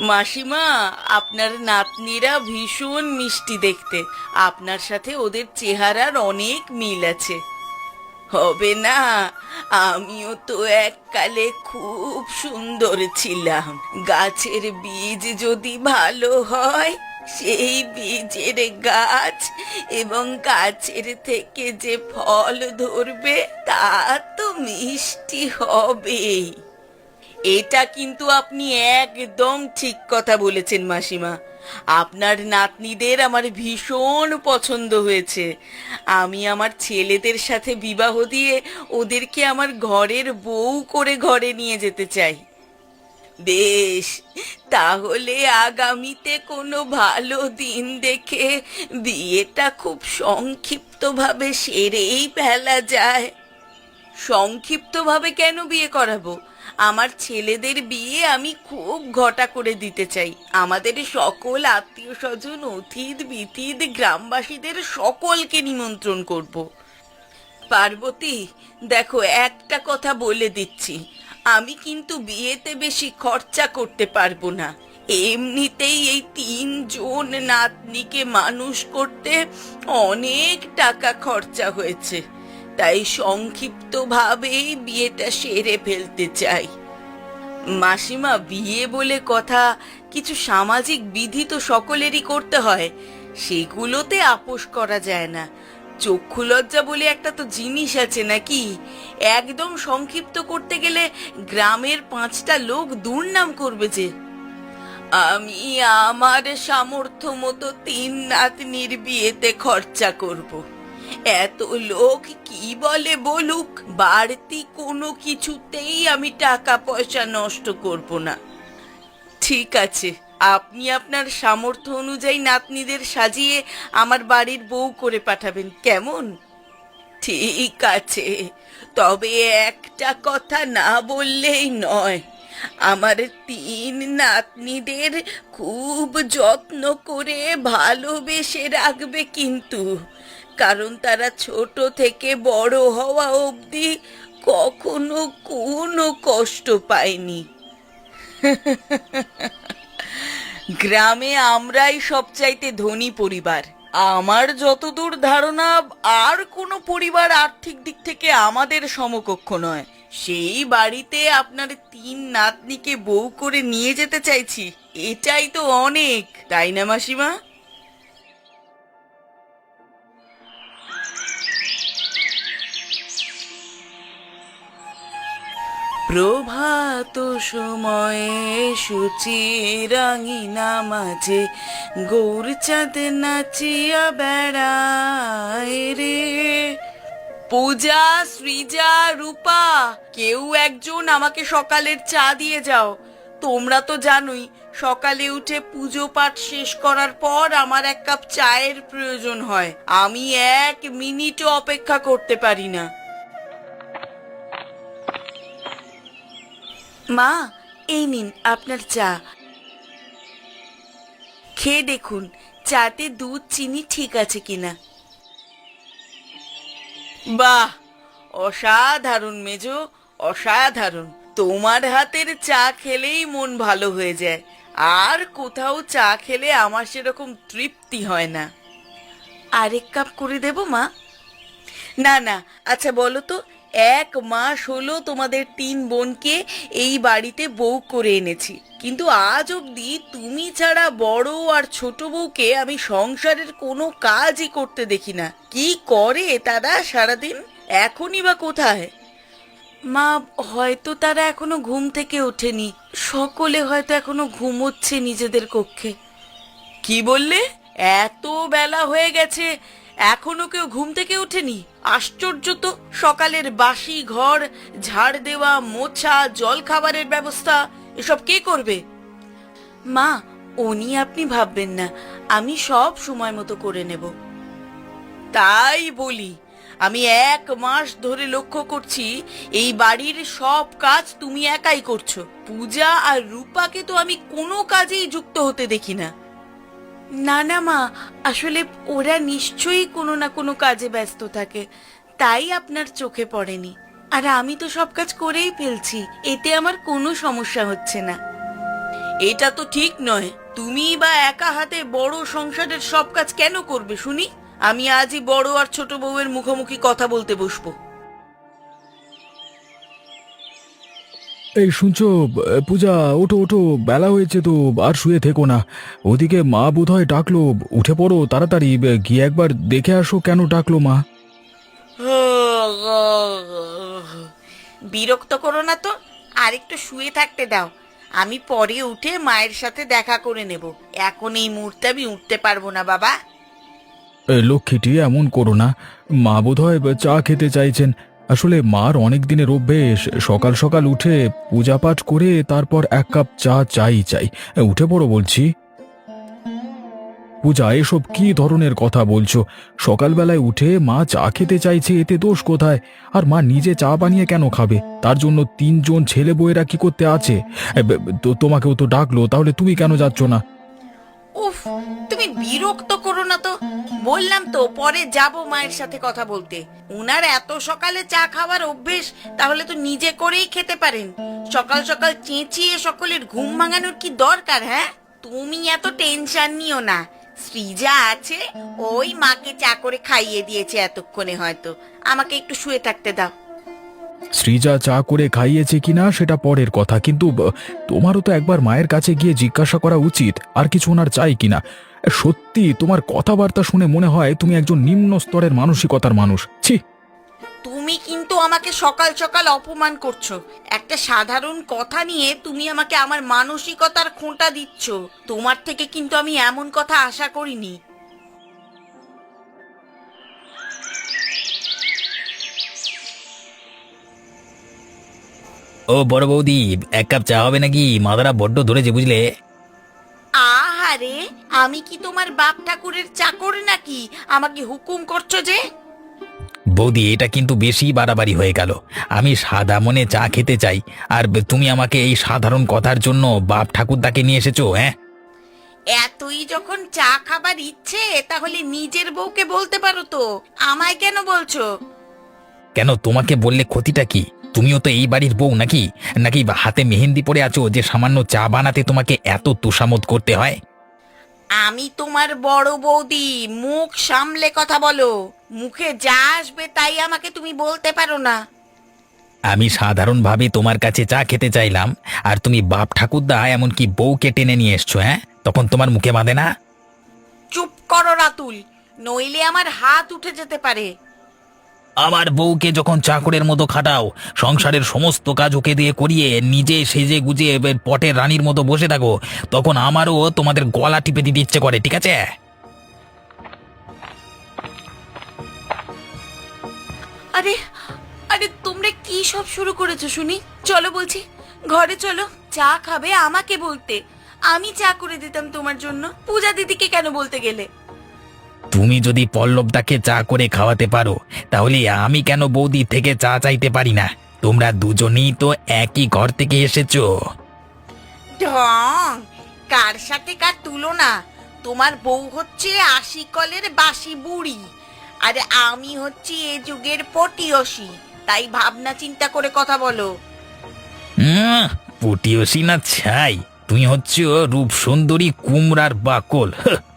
মাসিমা, আপনার নাতনিরা ভীষণ মিষ্টি দেখতে। আপনার সাথে ওদের চেহারার অনেক মিল আছে। হবে না, আমিও তো এককালে খুব সুন্দর ছিলাম। গাছের বীজ যদি ভালো হয়, সেই বীজের গাছ এবং গাছের থেকে যে ফল ধরবে, তা তো মিষ্টি হবেই। এটা কিন্তু আপনি একদম ঠিক কথা বলেছেন, মাসিমা। আপনার নাতনিদের আমার ভীষণ পছন্দ হয়েছে। আমি আমার ছেলেদের সাথে বিবাহ দিয়ে ওদেরকে আমার ঘরের বউ করে ঘরে নিয়ে যেতে চাই। বেশ, তাহলে আগামীতে কোনো ভালো দিন দেখে বিয়েটা খুব সংক্ষিপ্তভাবে সেরেই ফেলা যায়। সংক্ষিপ্তভাবে কেন বিয়ে করাবো? আমার ছেলেদের বিয়ে আমি খুব ঘটা করে দিতে চাই। আমাদের সকল আত্মীয় স্বজন অতিথ বিথিত গ্রামবাসীদের সকলকে নিমন্ত্রণ করব। পার্বতী, দেখো, একটা কথা বলে দিচ্ছি। আমি কিন্তু বিয়েতে বেশি খরচা করতে পারব না। এমনিতেই এই তিনজন নাতনিকে মানুষ করতে অনেক টাকা খরচা হয়েছে। তাই সংক্ষিপ্তভাবেই বিয়েটা সেরে ফেলতে চাই। মাসিমা বিয়ে বলে কথা, কিছু সামাজিক বিধি তো সকলেরই করতে হয়, সেগুলোতে আপোষ করা যায় না। চক্ষু লজ্জা বলে একটা তো জিনিস আছে নাকি? একদম সংক্ষিপ্ত করতে গেলে গ্রামের পাঁচটা লোক দুর্নাম করবে যে। আমি আমার সামর্থ্য মতো তিন নাতনির বিয়েতে খরচা করব। এত লোক কি বলে বলুক? বাড়তি কোনো কিছুতেই আমি টাকা পয়সা নষ্ট করব না। ঠিক আছে, আপনি আপনার সামর্থ্য অনুযায়ী নাতনিদের সাজিয়ে আমার বাড়ির বউ করে পাঠাবেন, কেমন? ঠিক আছে, তবে একটা কথা না বললেই নয়। আমার তিন নাতনিদের খুব যত্ন করে ভালোবেসে রাখবে কিন্তু। কারণ তারা ছোট থেকে বড় হওয়া অবধি কখনো কোনো কষ্ট পায়নি। গ্রামে আমরাই সবচাইতে ধনী পরিবার। আমার যতদূর ধারণা, আর কোনো পরিবার আর্থিক দিক থেকে আমাদের সমকক্ষ নয়। সেই বাড়িতে আপনার তিন নাতনিকে বউ করে নিয়ে যেতে চাইছি। এটাই তো অনেক, তাই না মাসিমা? প্রভাত সময়ে সূচি রাঙিনা মাঝে। গৌরচাঁদ নাচিয়া বেড়ায় রে। পূজা, সৃজা, রূপা, কেউ একজন আমাকে সকালের চা দিয়ে যাও। তোমরা তো জানোই, সকালে উঠে পুজো পাঠ শেষ করার পর আমার এক কাপ চায়ের প্রয়োজন হয়। আমি এক মিনিটও অপেক্ষা করতে পারি না। মা, এই নিন আপনার চা। খেয়ে দেখুন, চাতে দুধ, চিনি ঠিক আছে কিনা। বাহ, অসাধারণ মেজো, অসাধারণ। তোমার হাতের চা খেলেই মন ভালো হয়ে যায়। আর কোথাও চা খেলে আমার সেরকম তৃপ্তি হয় না। আরেক কাপ করে দেব মা? না না আচ্ছা বলো তো এক মাস হলো তোমাদের তিন বোনকে এই বাড়িতে বউ করে এনেছি। কিন্তু আজ অবধি তুমি ছাড়া বড় আর ছোট বউকে আমি সংসারের কোনো কাজই করতে দেখি না। কি করে তারা সারাদিন? এখনই বা কোথায়? মা হয়তো তারা এখনও ঘুম থেকে ওঠেনি। সকলে হয়তো এখনও ঘুমোচ্ছে নিজেদের কক্ষে। কি বললে? এত বেলা হয়ে গেছে। এখনও কেউ ঘুম থেকে ওঠেনি। আশ্চর্য তো, সকালের বাসি ঘর, ঝাড় দেওয়া, মোছা জল খাবারের ব্যবস্থা, এসব কে করবে? মা, উনি আপনি ভাববেন না, আমি সব সময় মতো করে নেব। তাই বলি, আমি এক মাস ধরে লক্ষ্য করছি, এই বাড়ির সব কাজ তুমি একাই করছ। পূজা আর রূপাকে তো আমি কোনো কাজেই যুক্ত হতে দেখি না। না না, মা, আসলে ওরা নিশ্চয়ই কোনো না কোনো কাজে ব্যস্ত থাকে। তাই আপনার চোখে পড়েনি। আর আমি তো সব কাজ করেই ফেলছি, এতে আমার কোনো সমস্যা হচ্ছে না। এটা তো ঠিক নয়। তুমি বা একা হাতে বড় সংসারের সব কাজ কেন করবে, শুনি? আমি আজই বড় আর ছোট বউয়ের মুখোমুখি কথা বলতে বসবো। এই শুনছো পূজা ওঠো ওঠো বেলা হয়েছে তো আর শুয়ে থেকো না। ওদিকে মা বোধহয় ডাকলো উঠে পড়ো তাড়াতাড়ি গিয়ে একবার দেখে আসো কেন ডাকলো মা। বিরক্ত করো না তো আর একটু শুয়ে থাকতে দাও। আমি পরে উঠে মায়ের সাথে দেখা করে নেব। এখন এই মুহূর্তে আমি উঠতে পারব না বাবা। লক্ষ্মীটি এমন করো না। মা বোধহয় চা খেতে চাইছেন। আসলে মার অনেক দিনের অভ্যেস সকাল সকাল উঠে পূজা পাঠ করে তারপর এক কাপ চা চাই চাই। উঠে পড়ো বলছি। পূজা, এসব কি ধরনের কথা বলছো? সকালবেলায় উঠে মা চা খেতে চাইছে, এতে দোষ কোথায়? আর মা নিজে চা বানিয়ে কেন খাবে? তার জন্য তিনজন ছেলে বউয়েরা কি করতে আছে? তোমাকেও তো ডাকলো, তাহলে তুমি কেন যাচ্ছ না? উফ, তুমি বিরক্ত করো না তো। বললাম তো, পরে যাব মায়ের সাথে কথা বলতে। উনার এত সকালে চা খাওয়ার অভ্যেস, তাহলে তো নিজে করেই খেতে পারেন। সকাল সকাল চেঁচিয়ে সকলের ঘুম ভাঙানোর কি দরকার হ্যাঁ? তুমি এত টেনশন নিও না। শ্রীজা আছে, ওই মাকে চা করে খাইয়ে দিয়েছে এতক্ষণে হয়তো। আমাকে একটু শুয়ে থাকতে দাও। শ্রীজা চা করে খাইয়েছে কিনা সেটা পরের কথা, কিন্তু তোমারও তো একবার মায়ের কাছে গিয়ে জিজ্ঞাসা করা উচিত, আর কিছু ওনার চাই কিনা। সত্যি তোমার কথাবার্তা শুনে মনে হয় তুমি একজন নিম্ন স্তরের মানসিকতার মানুষ। ছি। তুমি কিন্তু আমাকে সকাল সকাল অপমান করছ। একটা সাধারণ কথা নিয়ে তুমি আমাকে আমার মানসিকতার খোঁটা দিচ্ছ। তোমার থেকে কিন্তু আমি এমন কথা আশা করিনি। ও বড় বৌদি এক কাপ চা হবে নাকি? মাদারা বড্ড ধরেছে বুঝলে? আহারে আমি কি তোমার বাপ ঠাকুরের চাকর নাকি? আমাকে হুকুম করছ যে? বৌদি এটা কিন্তু বেশি বাড়াবাড়ি হয়ে গেল। আমি সাদা মনে চা খেতে চাই। আর তুমি আমাকে এই সাধারণ কথার জন্য বাপ ঠাকুরদাকে নিয়ে এসেছ হ্যাঁ? এতই যখন চা খাবার ইচ্ছে তাহলে নিজের বউকে বলতে পারো তো। আমায় কেন বলছো? কেন তোমাকে বললে ক্ষতিটা কি? তুমিও তো এই বাড়ির বউ নাকি? নাকি হাতে মেহেন্দি পরে আছো যে সামান্য চা বানাতে তোমাকে এত তোষামত করতে হয়? আমি তোমার বড় বৌদি মুখ সামলে কথা বলো। মুখে যা আসবে তাই আমাকে তুমি বলতে পারো না। আমি সাধারণভাবে তোমার কাছে চা খেতে চাইলাম আর তুমি বাপ ঠাকুরদা এমনকি বউকে টেনে নিয়ে এসছো হ্যাঁ? তখন তোমার মুখে বাঁধে না? চুপ করো রাতুল নইলে আমার হাত উঠে যেতে পারে। আমার বউকে যখন চাকরের মতো খাটাও, সংসারের সমস্ত কাজ ওকে দিয়ে করিয়ে নিজে সেজে গুজে এবার পটের রানীর মতো বসে থাকো, তখন আমারও তোমাদের গলা টিপে দিতে ইচ্ছে করে, ঠিক আছে? আরে আরে তোমরা কি সব শুরু করেছ শুনি? চলো বলছি, ঘরে চলো, চা খাবে আমাকে বলতে। আমি চা করে দিতাম তোমার জন্য। পূজা দিদিকে কেন বলতে গেলে? তুমি যদি পল্লবদাকে চা করে খাওয়াতে পারো তাহলে আমি কেন বৌদি থেকে চা চাইতে পারি না? তোমরা দুজনেই তো একই ঘর থেকে এসেছ। ঢং! কার সাথে কার তুলনা? তোমার বউ হচ্ছে আশি কলের বাসি বুড়ি আর আমি হচ্ছি এ যুগের পটিয়সী। তাই ভাবনা চিন্তা করে কথা বলো। হুম পটিয়সী না ছাই তুমি হচ্ছে রূপ সুন্দরী কুমড়ার বাকল হাহ।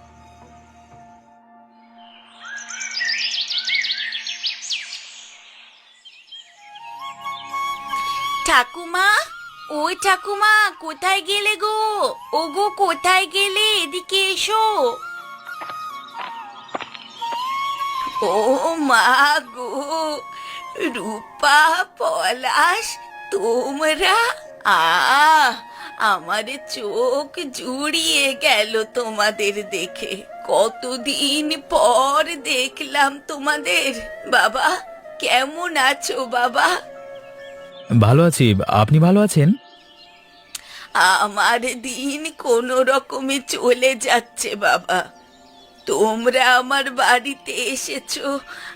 ঠাকুমা? ওই ঠাকুমা, কোথায় গেলে গো? ও গো কোথায় গেলে? এদিকে এসো। ও মা গো, রূপা, পলাশ, তোমরা? আ আমারে চোখ জুড়িয়ে গেল তোমাদের দেখে। কতদিন পর দেখলাম তোমাদের। বাবা, কেমন আছো বাবা? ভালো আছি। আপনি ভালো আছেন? আমার দিন কোনো রকমে চলে যাচ্ছে বাবা। তোমরা আমার বাড়িতে এসেছ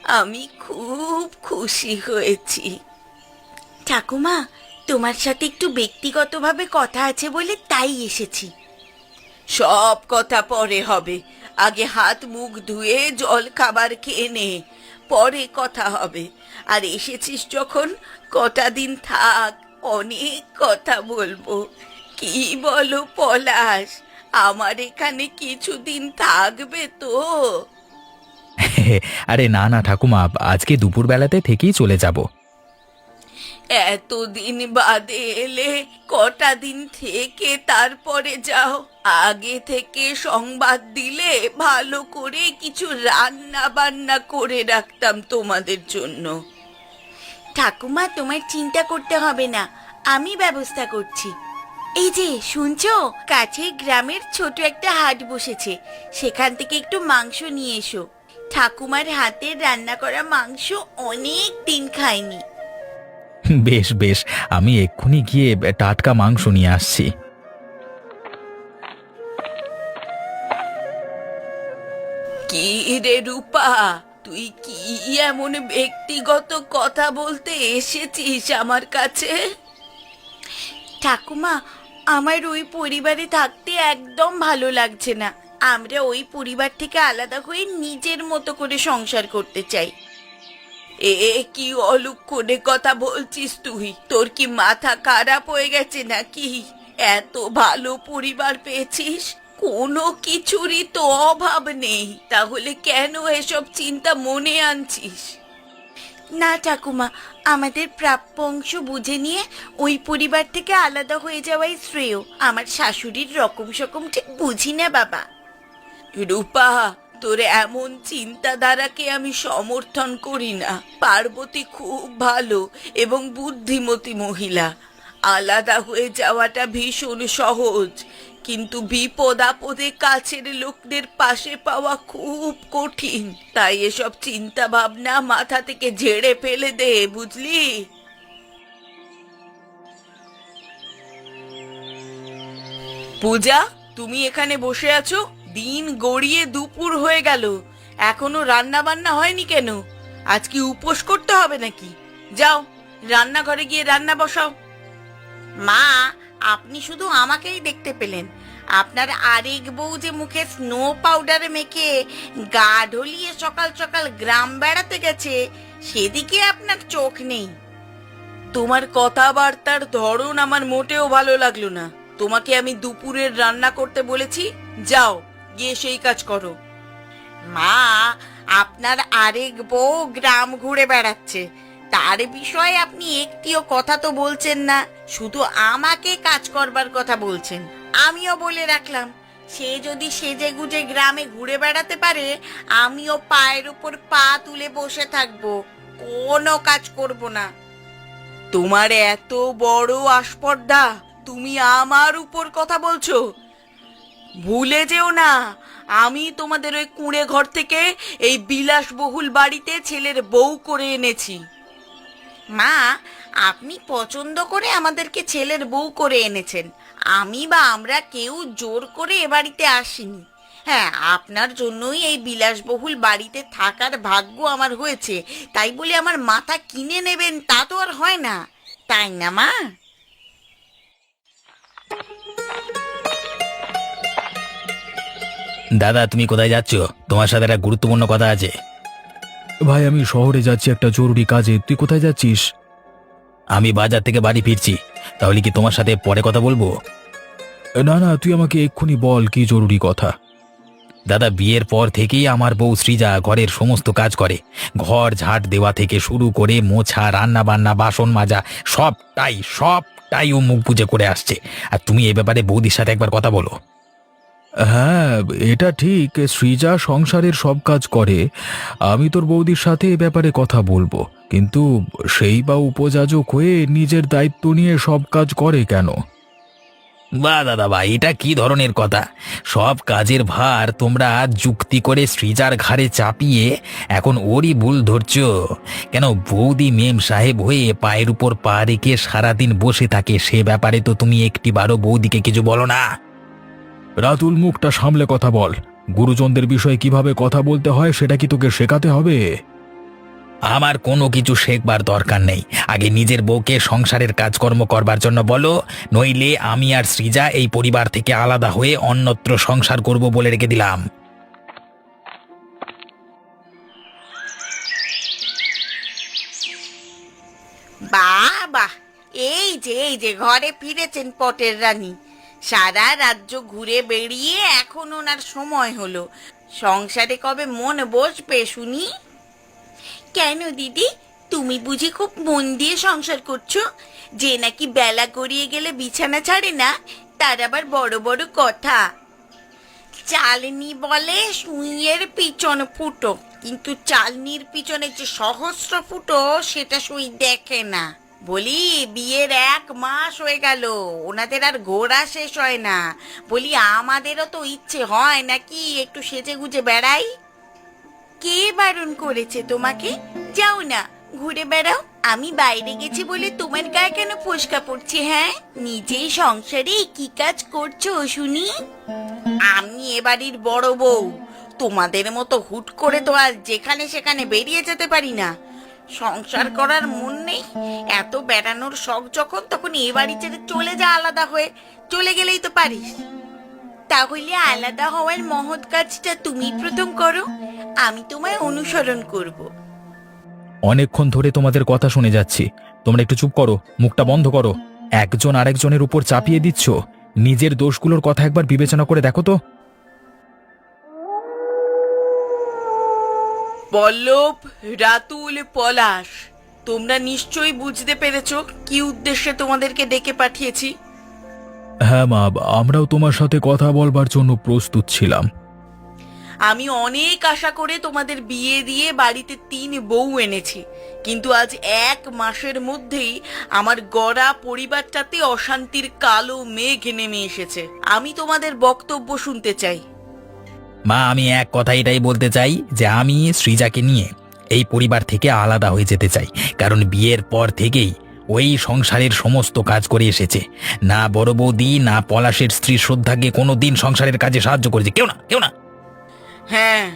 আমি খুব খুশি হয়েছি। ঠাকুমা তোমার সাথে একটু ব্যক্তিগতভাবে কথা আছে বলে তাই এসেছি। সব কথা পরে হবে। আগে হাত মুখ ধুয়ে জল খাবার খেয়ে নে। পরে কথা হবে। আর এসেছিস যখন কটা দিন থাক অনেক কথা বলব। কি বলো পলাশ আমার এখানে কিছুদিন থাকবে তো? আরে না না ঠাকুমা আজকে দুপুর বেলাতে থেকেই চলে যাব। এতদিন বাদে এলে কটা দিন থেকে তারপরে যাও। আগে থেকে সংবাদ দিলে ভালো করে কিছু রান্না বান্না করে রাখতাম তোমাদের জন্য। ঠাকুমা তোমার চিন্তা করতে হবে না আমি ব্যবস্থা করছি। এই যে শুনছো? কাছের গ্রামের ছোট একটা হাট বসেছে সেখান থেকে একটু মাংস নিয়ে এসো। ঠাকুমার হাতের রান্না করা মাংস অনেক দিন খাইনি। বেশ বেশ আমি এক্ষুনি গিয়ে টাটকা মাংস নিয়ে আসছি। কি রে রূপা তুই কি এমন ব্যক্তিগত কথা বলতে এসেছিস আমার কাছে? ঠাকুমা আমার ওই পরিবারে থাকতে একদম ভালো লাগছে না। আমরা ওই পরিবার থেকে আলাদা হয়ে নিজের মতো করে সংসার করতে চাই। এ কি অলুক করে কথা বলছিস তুই? তোর কি মাথা খারাপ হয়ে গেছে নাকি? এত ভালো পরিবার পেয়েছিস? কোনো কিছুরই তো অভাব নেই। তাহলে কেন এসব চিন্তা মনে আনছিস? না ঠাকুমা আমাদের প্রাপ্য অংশ বুঝে নিয়ে ওই পরিবার থেকে আলাদা হয়ে যাওয়াই শ্রেয়। আমার শাশুড়ির রকম সকম ঠিক বুঝি না বাবা। রূপা তোর এমন চিন্তাধারাকে আমি সমর্থন করি না। পার্বতী খুব ভালো এবং বুদ্ধিমতী মহিলা। আলাদা হয়ে যাওয়াটা ভীষণ সহজ। কিন্তু বিপদ আপদে কাছের লোকদের পাশে পাওয়া খুব কঠিন। তাই এসব চিন্তা ভাবনা মাথা থেকে ঝেড়ে ফেলে দে, বুঝলি? পূজা, তুমি এখানে বসে আছো? দিন গড়িয়ে দুপুর হয়ে গেল। এখনও রান্না বান্না হয়নি কেন? আজ কি উপোস করতে হবে নাকি? যাও, রান্নাঘরে গিয়ে রান্না বসাও। মা আপনি শুধু আমাকেই দেখতে পেলেন। আপনার আরেক বউ যে মুখে স্নো পাউডারে মেখে গা ঢলিয়ে সকাল সকাল গ্রাম বেড়াতে গেছে সেদিকে আপনার চোখ নেই। তোমার কথাবার্তার ধরন আমার মোটেও ভালো লাগল না। তোমাকে আমি দুপুরের রান্না করতে বলেছি যাও গিয়ে সেই কাজ করো। মা আপনার আরেক বউ গ্রাম ঘুরে বেড়াচ্ছে। তার বিষয়ে আপনি একটিও কথা তো বলছেন না, শুধু আমাকে কাজ করবার কথা বলছেন। আমিও বলে রাখলাম, সে যদি সেজে গুজে গ্রামে ঘুরে বেড়াতে পারে, আমিও পায়ের উপর পা তুলে বসে থাকব, কোনো কাজ করব না। তোমার এত বড় আস্পর্ধা, তুমি আমার উপর কথা বলছো। ভুলে যেও না, আমি তোমাদের ওই কুঁড়ে ঘর থেকে এই বিলাসবহুল বাড়িতে ছেলের বউ করে এনেছি। মা, আপনি পছন্দ করে আমাদেরকে ছেলের বউ করে এনেছেন। আমি বা আমরা কেউ জোর করে এ বাড়িতে আসিনি। হ্যাঁ আপনার জন্যই এই বিলাসবহুল বাড়িতে থাকার ভাগ্য আমার হয়েছে। তাই বলে আমার মাথা কিনে নেবেন, তা তো আর হয় না। তাই না, মা? দাদা, তুমি কোথায় যাচ্ছ? তোমার সাথে একটা গুরুত্বপূর্ণ কথা আছে। ভাই আমি শহরে যাচ্ছি একটা জরুরি কাজে। তুই কোথায় যাচ্ছিস? আমি বাজার থেকে বাড়ি ফিরছি। তাহলে কি তোমার সাথে পরে কথা বলব? না না তুই আমাকে এক্ষুনি বল কি জরুরি কথা। দাদা বিয়ের পর থেকেই আমার বউ সৃজা ঘরের সমস্ত কাজ করে। ঘর ঝাট দেওয়া থেকে শুরু করে মোছা রান্না বান্না বাসন মাজা সবটাই সবটাই ও মুখ বুঝে করে আসছে। আর তুমি এ ব্যাপারে বৌদির সাথে একবার কথা বলো। হ্যাঁ এটা ঠিক। সৃজা সংসারের সব কাজ করে। আমি তোর বৌদির সাথে এ ব্যাপারে কথা বলব। কিন্তু সেই বা উপযাজক হয়ে নিজের দায়িত্ব নিয়ে সব কাজ করে কেন? বা দাদা ভাই এটা কি ধরনের কথা? সব কাজের ভার তোমরা যুক্তি করে সৃজার ঘাড়ে চাপিয়ে এখন ওরই ভুল ধরছ। কেন বৌদি মেম সাহেব হয়ে পায়ের উপর পা রেখে সারাদিন বসে থাকে, সে ব্যাপারে তো তুমি একটিবারও বৌদিকে কিছু বলো না। রাতুল মুখটা সামলে কথা বল। গুরুজনদের বিষয়ে কীভাবে কথা বলতে হয় সেটা কি তোকে শেখাতে হবে? আমার কোনো কিছু শেখবার দরকার নেই। আগে নিজের বউকে সংসারের কাজকর্ম করবার জন্য বলো নইলে আমি আর সৃজা এই পরিবার থেকে আলাদা হয়ে অন্যত্র সংসার করব বলে রেখে দিলাম। বাহ বাহ। এই যে এই যে ঘরে ফিরেছেন পটের রানী। সারা রাজ্য ঘুরে বেরিয়ে এখন ওনার সময় হলো। সংসারে কবে মন বসবে, শুনি? কেন দিদি? তুমি বুঝি খুব মন দিয়ে সংসার করছ? যে নাকি বেলা গড়িয়ে গেলে বিছানা ছাড়ে না, তার আবার বড় বড় কথা। চালনি বলে সুইয়ের পিছন ফুটো, কিন্তু চালনির পিছনে যে সহস্র ফুটো, সেটা সুই দেখে না। বলি, বিয়ের এক মাস হয়ে গেল। ওনাদের আর ঘোরা শেষ হয় না। বলি, আমাদেরও তো ইচ্ছে হয় নাকি একটু সেজে গুজে বেড়াই? কে বারণ করেছে তোমাকে? যাও না, ঘুরে বেড়াও। আমি বাইরে গেছি বলে তোমার গায়ে কেন ফোসকা পড়ছে হ্যাঁ? নিজেই সংসারে কি কাজ করছ, শুনি? আমি এ বাড়ির বড় বউ। তোমাদের মতো হুট করে তো আর যেখানে সেখানে বেরিয়ে যেতে পারি না। সংসার করার মন নেই। এত বেড়ানোর শখ যখন, তখন এ বাড়ি ছেড়ে চলে যা আলাদা হয়ে। চলে গেলেই তো পারিস। তাহলে আলাদা হওয়ার মহৎ কাজটা তুমি প্রথম করো, আমি তোমায় অনুসরণ করব। অনেকক্ষণ ধরে তোমাদের কথা শুনে যাচ্ছি। তোমরা একটু চুপ করো, মুখটা বন্ধ করো। একজন আরেকজনের উপর চাপিয়ে দিচ্ছ? নিজের দোষগুলোর কথা একবার বিবেচনা করে দেখো তো। পল্লব রাতুল পলাশ তোমরা নিশ্চয়ই বুঝতে পেরেছ কি উদ্দেশ্যে তোমাদেরকে ডেকে পাঠিয়েছি। হ্যাঁ মা আমরাও তোমার সাথে কথা বলবার জন্য প্রস্তুত ছিলাম। আমি অনেক আশা করে তোমাদের বিয়ে দিয়ে বাড়িতে তিন বউ এনেছি কিন্তু আজ এক মাসের মধ্যেই আমার গড়া পরিবারটাতে অশান্তির কালো মেঘ নেমে এসেছে। আমি তোমাদের বক্তব্য শুনতে চাই। মা, আমি এক কথা এটাই বলতে চাই যে আমি সৃজাকে নিয়ে এই পরিবার থেকে আলাদা হয়ে যেতে চাই। কারণ বিয়ের পর থেকেই ওই সংসারের সমস্ত কাজ করে এসেছে। না বড় বৌদি, না পলাশের স্ত্রী শ্রদ্ধাকে কোনো দিন সংসারের কাজে সাহায্য করেছে। কেউ না কেউ না। হ্যাঁ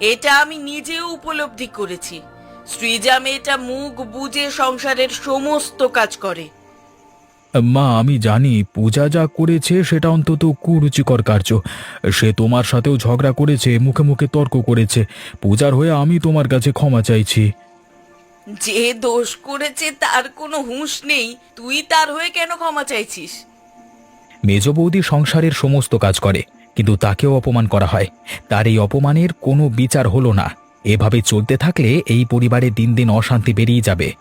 এটা আমি নিজেও উপলব্ধি করেছি। সৃজা মেয়েটা মুখ বুঝে সংসারের সমস্ত কাজ করে। মা আমি জানি পূজা যা করেছে সেটা অন্তত কুরুচিকর কার্য। সে তোমার সাথেও ঝগড়া করেছে মুখে মুখে তর্ক করেছে। পূজার হয়ে আমি তোমার কাছে ক্ষমা চাইছি। যে দোষ করেছে তার কোনো হুঁশ নেই। তুই তার হয়ে কেন ক্ষমা চাইছিস? মেজ বৌদি সংসারের সমস্ত কাজ করে কিন্তু তাকেও অপমান করা হয়। তার এই অপমানের কোনো বিচার হলো না। এভাবে চলতে থাকলে এই পরিবারে দিন দিন অশান্তি বেরিয়ে যাবে।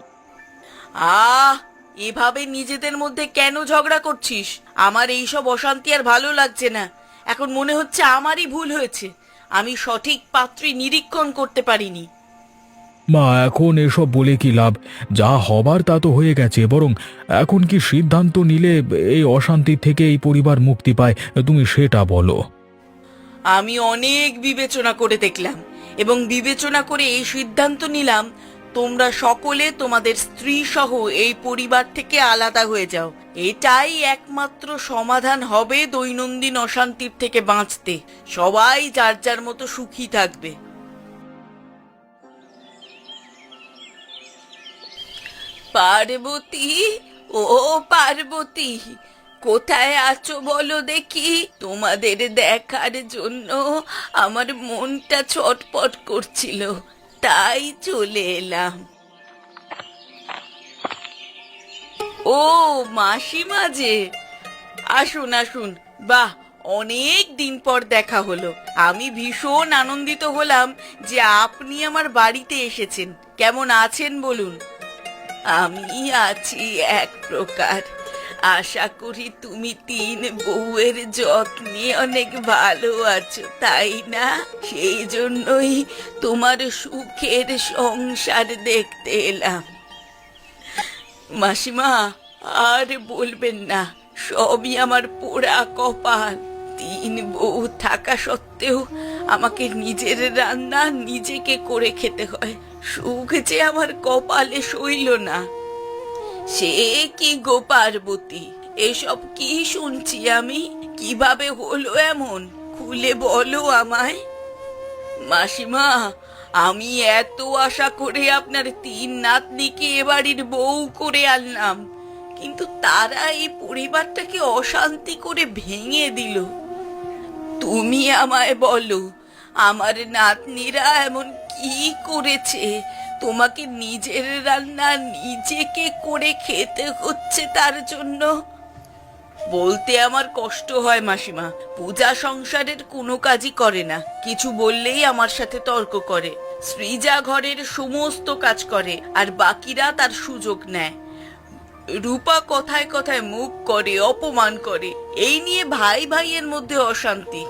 আহ এভাবে নিজেদের মধ্যে কেন ঝগড়া করছিস? আমার এইসব অশান্তি আর ভালো লাগছে না। এখন মনে হচ্ছে আমারই ভুল হয়েছে। আমি সঠিক পাত্রী নিরীক্ষণ করতে পারিনি। মা এখন এসব বলে কি লাভ? যা হবার তা তো হয়ে গেছে বরং এখন কি সিদ্ধান্ত নিলে এই অশান্তি থেকে এই পরিবার মুক্তি পায়? তুমি সেটা বলো। আমি অনেক বিবেচনা করে দেখলাম এবং বিবেচনা করে এই সিদ্ধান্ত নিলাম তোমরা সকলে তোমাদের স্ত্রী সহ এই পরিবার থেকে আলাদা হয়ে যাও। এটাই একমাত্র সমাধান হবে দৈনন্দিন অশান্তির থেকে বাঁচতে। সবাই যার যার মতো সুখী থাকবে। পার্বতী, ও পার্বতী, কোথায় আছো বলো দেখি? তোমাদের দেখার জন্য আমার মনটা ছটপট করছিল। তাই চলে এলাম। ও মাসিমা যে, আসুন আসুন। বাহ, অনেক দিন পর দেখা হলো। আমি ভীষণ আনন্দিত হলাম যে আপনি আমার বাড়িতে এসেছেন। কেমন আছেন বলুন? আমি আছি এক প্রকার। আশা করি তুমি তিন বউয়ের যত্নে অনেক ভালো আছো, তাই না? সেই জন্যই তোমার সুখের সংসার দেখতে এলাম। মাসিমা, আর বলবেন না, সবই আমার পোড়া কপাল। তিন বউ থাকা সত্ত্বেও আমাকে নিজের রান্না নিজেকে করে খেতে হয়। সুখ যে আমার কপালে সইল না। সে কি গো পার্বতী এসব কি শুনছি আমি? কীভাবে হলো এমন? খুলে বলো আমায়। মাসিমা, আমি এত আশা করে আপনার তিন নাতনিকে এ বাড়ির বউ করে আনলাম। কিন্তু তারা এই পরিবারটাকে অশান্তি করে ভেঙে দিল। তুমি আমায় বলো, আমার নাতনিরা এমন কি করেছে? তোমাকে নিজের রান্না নিজেকে করে খেতে হচ্ছে তার জন্য। বলতে আমার কষ্ট হয় মাসিমা। পূজা সংসারের কোনো কাজই করে না। কিছু বললেই আমার সাথে তর্ক করে। সৃজা ঘরের সমস্ত কাজ করে আর বাকিরা তার সুযোগ নেয়। রূপা কথায় কথায় মুখ করে, অপমান করে। এই নিয়ে ভাই ভাইয়ের মধ্যে অশান্তি।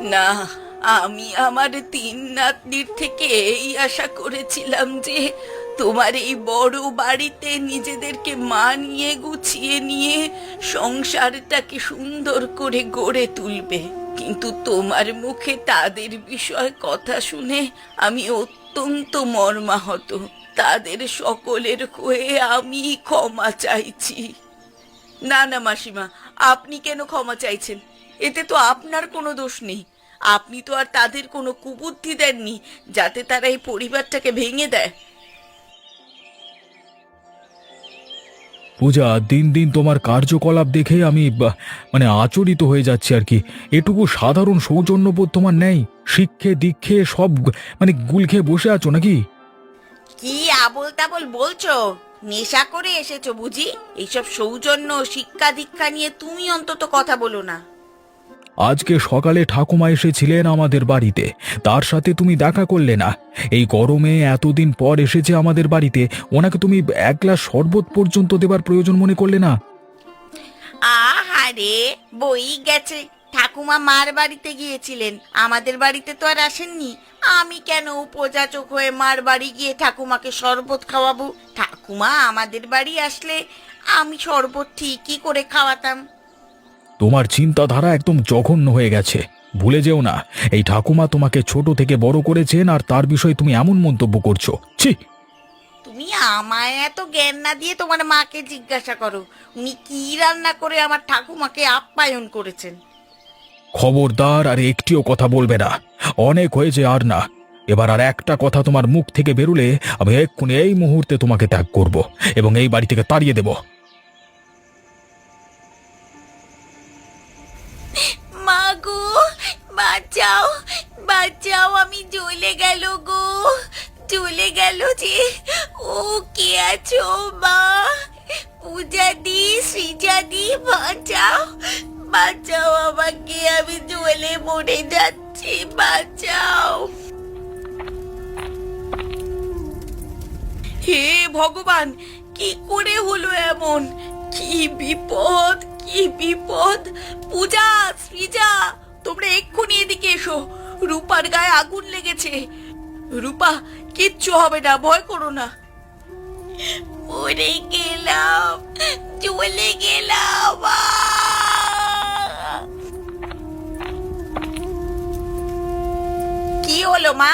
না আমি আমার তিন নাতনির থেকে এই আশা করেছিলাম যে তোমার এই বড় বাড়িতে নিজেদেরকে মানিয়ে গুছিয়ে নিয়ে সংসারটাকে সুন্দর করে গড়ে তুলবে। কিন্তু তোমার মুখে তাদের বিষয় কথা শুনে আমি অত্যন্ত মর্মাহত। তাদের সকলের হয়ে আমি ক্ষমা চাইছি। না না, মাসিমা, আপনি কেন ক্ষমা চাইছেন? এতে তো আপনার কোনো দোষ নেই। আপনি তো আর তাদের কোনো কুবুদ্ধি দেননি যাতে তারা এই পরিবারটাকে ভেঙে দেয়। পূজা দিন দিন তোমার কার্যকলাপ দেখে আমি বা- মানে আচরিত হয়ে যাচ্ছি আর কি। এটুকু সাধারণ সৌজন্যবোধ তোমার নেই? শিক্ষে দীক্ষে সব গ- মানে গুল খেয়ে বসে আছো নাকি? কি আবল তাবল বলছো? নেশা করে এসেছ বুঝি? এইসব সৌজন্য শিক্ষা দীক্ষা নিয়ে তুমি অন্তত কথা বলো না। আজকে সকালে ঠাকুমা এসেছিলেন আমাদের বাড়িতে। তার সাথে তুমি দেখা করলে না। এই গরমে এতদিন পর এসেছে আমাদের বাড়িতে। ওনাকে তুমি এক গ্লাস শরবত পর্যন্ত দেবার প্রয়োজন মনে করলে না? আহারে, বই গেছে। ঠাকুমা মার বাড়িতে গিয়েছিলেন। আমাদের বাড়িতে তো আর আসেননি। আমি কেন উপযাচক হয়ে মার বাড়ি গিয়ে ঠাকুমাকে শরবত খাওয়াবো? ঠাকুমা আমাদের বাড়ি আসলে আমি শরবত ঠিকই করে খাওয়াতাম। তোমার চিন্তাধারা একদম জঘন্য হয়ে গেছে। ভুলে যেও না এই ঠাকুমা তোমাকে ছোট থেকে বড় করেছেন আর তার বিষয়ে তুমি এমন মন্তব্য করছ। ছি! তুমি আমায় এত জ্ঞান না দিয়ে তোমার মাকে জিজ্ঞাসা করো। উনি কি রান্না করে আমার ঠাকুমাকে আপ্যায়ন করেছেন? খবরদার আর একটিও কথা বলবে না। অনেক হয়েছে আর না। এবার আর একটা কথা তোমার মুখ থেকে বেরুলে আমি এক্ষুনি এই মুহূর্তে তোমাকে ত্যাগ করব এবং এই বাড়ি থেকে তাড়িয়ে দেব। বাঁচাও বাঁচাও, আমি জ্বলে গেল গো। জ্বলে গেল যে ও কে আছো মা? পূজা দি সৃজা দি বাঁচাও বাঁচাও আমাকে, আমি জ্বলে মরে যাচ্ছি, বাঁচাও। হে ভগবান, কি করে হলো এমন? কি বিপদ কি বিপদ? পূজা সৃজা তোমরা এক্ষুনি এদিকে এসো। রূপার গায়ে আগুন লেগেছে। রূপা কিচ্ছু হবে না ভয় করো না। মরে গেলাম চলে গেলাম! কি হলো মা?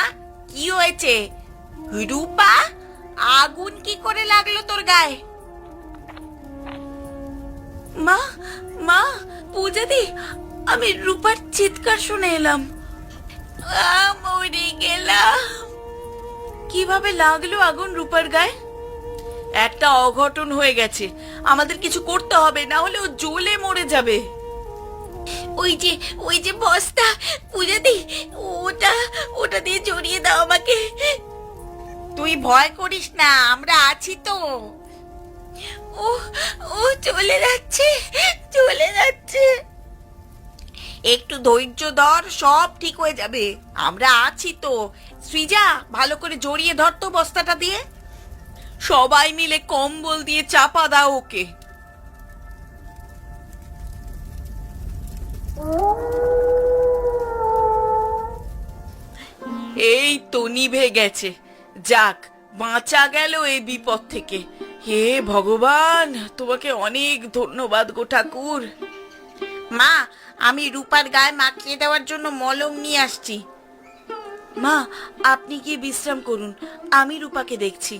কি হয়েছে? রূপা আগুন কি করে লাগল তোর গায়ে? মা মা পূজা দি আমি রূপার চিৎকার শুনে এলাম। মরে গেলাম। কীভাবে লাগল আগুন রূপার গায়ে? একটা অঘটন হয়ে গেছে। আমাদের কিছু করতে হবে না হলে ও জ্বলে মরে যাবে। ওই যে ওই যে বস্তা পূজা দি ওটা ওটা দিয়ে জড়িয়ে দাও আমাকে। তুই ভয় করিস না আমরা আছি তো। ও ও চলে যাচ্ছে চলে যাচ্ছে। একটু ধৈর্য ধর, সব ঠিক হয়ে যাবে। আমরা আছি তো। সৃজা, ভালো করে জড়িয়ে ধর তো বস্তাটা দিয়ে। সবাই মিলে কম্বল দিয়ে চাপা দাও ওকে। এই তো নিভে গেছে। যাক, বাঁচা গেল এই বিপদ থেকে। হে ভগবান, তোমাকে অনেক ধন্যবাদ গো ঠাকুর। মা আমি রূপার গায়ে মাখিয়ে দেওয়ার জন্য মলম নিয়ে আসছি। মা, আপনি গিয়ে বিশ্রাম করুন। আমি রূপাকে দেখছি।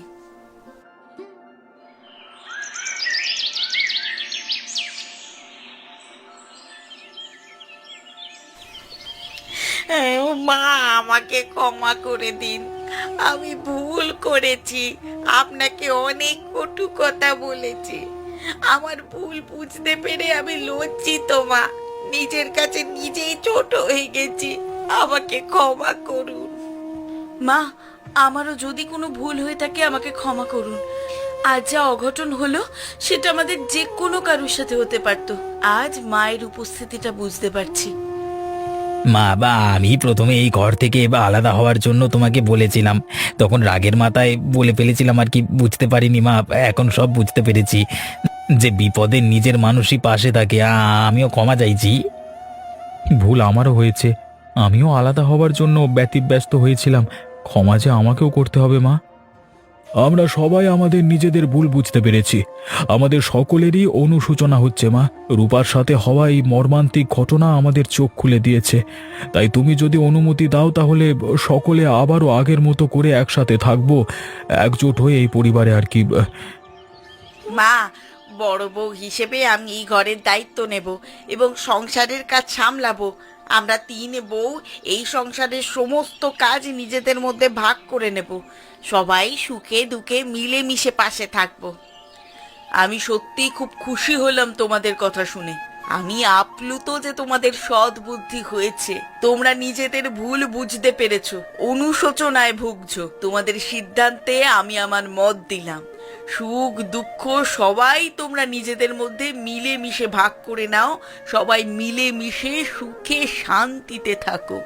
মা, আমাকে ক্ষমা করে দিন। আমি ভুল করেছি। আপনাকে অনেক কটু কথা বলেছি। আমার ভুল বুঝতে পেরে আমি লজ্জিত, মা। নিজের কাছে নিজেই ছোট হয়ে গেছি। আমাকে ক্ষমা করুন। মা আমারও যদি কোনো ভুল হয়ে থাকে আমাকে ক্ষমা করুন। আজ যা অঘটন হলো সেটা আমাদের যে কোনো কারুর সাথে হতে পারতো। আজ মায়ের উপস্থিতিটা বুঝতে পারছি। মা বা আমি প্রথমে এই ঘর থেকে বা আলাদা হওয়ার জন্য তোমাকে বলেছিলাম। তখন রাগের মাথায় বলে ফেলেছিলাম আর কি বুঝতে পারিনি মা এখন সব বুঝতে পেরেছি। যে বিপদে নিজের মানুষই পাশে থাকে আমিও ক্ষমা চাইছি। ভুল আমারও হয়েছে, আমিও আলাদা হওয়ার জন্য ব্যতিব্যস্ত হয়েছিলাম, ক্ষমা যে আমাকেও করতে হবে, মা। আমরা সবাই আমাদের নিজেদের ভুল বুঝতে পেরেছি, আমাদের সকলেরই অনুশোচনা হচ্ছে, মা। রূপার সাথে হওয়া এই মর্মান্তিক ঘটনা আমাদের চোখ খুলে দিয়েছে, তাই তুমি যদি অনুমতি দাও, তাহলে সকলে আবারও আগের মতো করে একসাথে থাকব, একজোট হয়ে এই পরিবারে আর কি। মা বড় বউ হিসেবে আমি এই ঘরের দায়িত্ব নেব এবং সংসারের কাজ সামলাবো। আমরা তিন বউ, এই সংসারের সমস্ত কাজ নিজেদের মধ্যে ভাগ করে নেব। সবাই সুখে দুঃখে মিলেমিশে পাশে থাকব। আমি সত্যিই খুব খুশি হলাম তোমাদের কথা শুনে। আমি আপ্লুত যে তোমাদের সৎ বুদ্ধি হয়েছে। তোমরা নিজেদের ভুল বুঝতে পেরেছ। অনুশোচনায় ভুগছো। তোমাদের সিদ্ধান্তে আমি আমার মত দিলাম। সুখ, দুঃখ, সবাই তোমরা নিজেদের মধ্যে মিলে মিশে ভাগ করে নাও। সবাই মিলে মিশে সুখে শান্তিতে থাকো